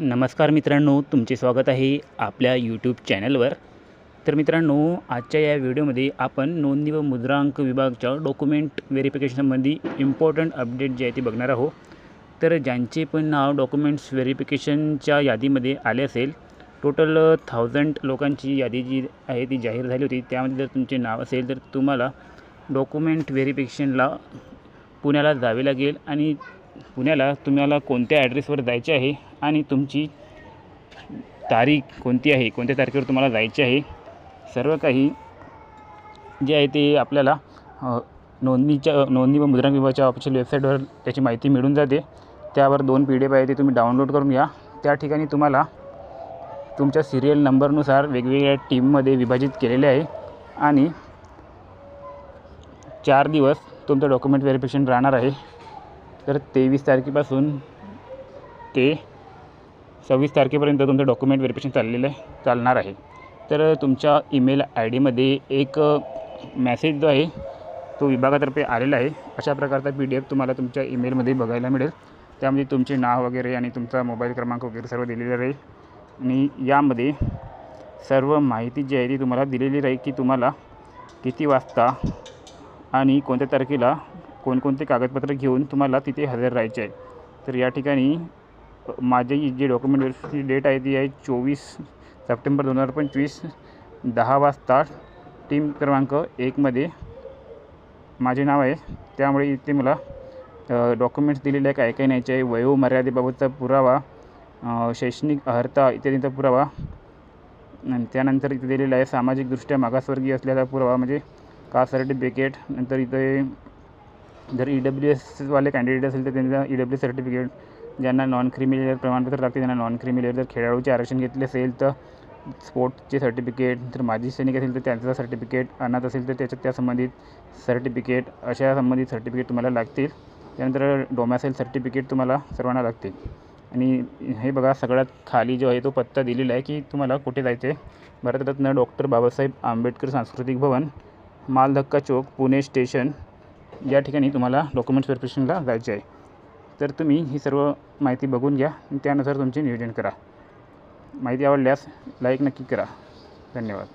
नमस्कार मित्रांनो तुमचे स्वागत आहे आपल्या यूट्यूब चॅनलवर तर मित्रांनो आजच्या या व्हिडिओमध्ये आपण नोंदणी व मुद्रांक विभागच्या डॉक्युमेंट व्हेरिफिकेशनसंबंधी इम्पॉर्टंट अपडेट जे आहे ते बघणार आहोत. तर ज्यांचे पण नाव डॉक्युमेंट्स व्हेरिफिकेशनच्या यादीमध्ये आले असेल टोटल थाउजंड लोकांची यादी जी आहे ती जाहीर झाली होती. त्यामध्ये जर तुमचे नाव असेल तर तुम्हाला डॉक्युमेंट व्हेरिफिकेशनला पुण्याला जावे लागेल आणि पुण्याला तुम्हाला कोणत्या ॲड्रेसवर जायचे आहे आणि तुमची तारीख कोणती आहे कोणत्या तारखेवर तुम्हाला जायचे आहे सर्व काही जे आहे ते आपल्याला नोंदणीच्या नोंदणी व मुद्रांक विभागाच्या ऑफिशियल वेबसाईटवर त्याची माहिती मिळून जाते. त्यावर दोन पी डी एफ आहे ते तुम्ही डाउनलोड करून घ्या. त्या ठिकाणी तुम्हाला तुमच्या सिरियल नंबरनुसार वेगवेगळ्या टीममध्ये विभाजित केलेले आहे आणि चार दिवस तुमचं डॉक्युमेंट व्हेरिफिकेशन राहणार आहे. तर तेवीस तारखेपासून ते सव्वीस तारखेपर्यंत तुमचं डॉक्युमेंट व्हेरिफिकेशन चाललेलं आहे चालणार आहे. तर तुमच्या ईमेल आय डीमध्ये एक मॅसेज जो आहे तो विभागातर्फे आलेला आहे. अशा प्रकारचा पी डी एफ तुम्हाला तुमच्या ईमेलमध्ये बघायला मिळेल. त्यामध्ये तुमचे नाव वगैरे आणि तुमचा मोबाईल क्रमांक वगैरे सर्व दिलेला राहील. आणि यामध्ये सर्व माहिती जी आहे ती तुम्हाला दिलेली राहील की तुम्हाला किती वाजता आणि कोणत्या तारखेला कोणकोणते कागदपत्र घेऊन तुम्हाला तिथे हजर राहायचे आहे. तर या ठिकाणी माझी माझे जे डॉक्युमेंट व्हेरिफिकेशनची डेट आहे ती आहे चोवीस सप्टेंबर दोन हजार पंचवीस दहा वाजता टीम क्रमांक एकमध्ये माझे नाव आहे. त्यामुळे इथे मला डॉक्युमेंट्स दिलेले आहे काय काय न्यायचे आहे वयोमर्यादेबाबतचा पुरावा शैक्षणिक अर्हता इत्यादींचा पुरावा आणि त्यानंतर इथे दिलेला आहे सामाजिकदृष्ट्या मागासवर्गीय असल्याचा पुरावा म्हणजे कास्ट सर्टिफिकेट नंतर इथे जर ई डब्ल्यू एसवाले कॅन्डिडेट असेल तर त्यांना ई डब्ल्यू सर्टिफिकेट ज्यांना नॉन क्रिमिलेअर प्रमाणपत्र लागते त्यांना नॉन क्रिमिलेअर जर खेळाडूचे आरक्षण घेतले असेल तर स्पोर्टचे सर्टिफिकेट जर माजी सैनिक असेल तर त्यांचं सर्टिफिकेट अनाथ असेल तर त्याच्या त्या संबंधित सर्टिफिकेट अशा संबंधित सर्टिफिकेट तुम्हाला लागतील. त्यानंतर डोमॅसेल सर्टिफिकेट तुम्हाला सर्वांना लागतील. आणि हे बघा सगळ्यात खाली जो आहे तो पत्ता दिलेला आहे की तुम्हाला कुठे जायचं आहे. भारतरत्न डॉक्टर बाबासाहेब आंबेडकर सांस्कृतिक भवन मालधक्का चौक पुणे स्टेशन. या ठिकाणी तुम्हाला डॉक्युमेंट्स व्हेरिफिकेशनला जायचे आहे. तर तुम्ही ही सर्व माहिती बघून घ्या आणि त्यानुसार तुमचे नियोजन करा. माहिती आवडल्यास लाईक नक्की करा. धन्यवाद.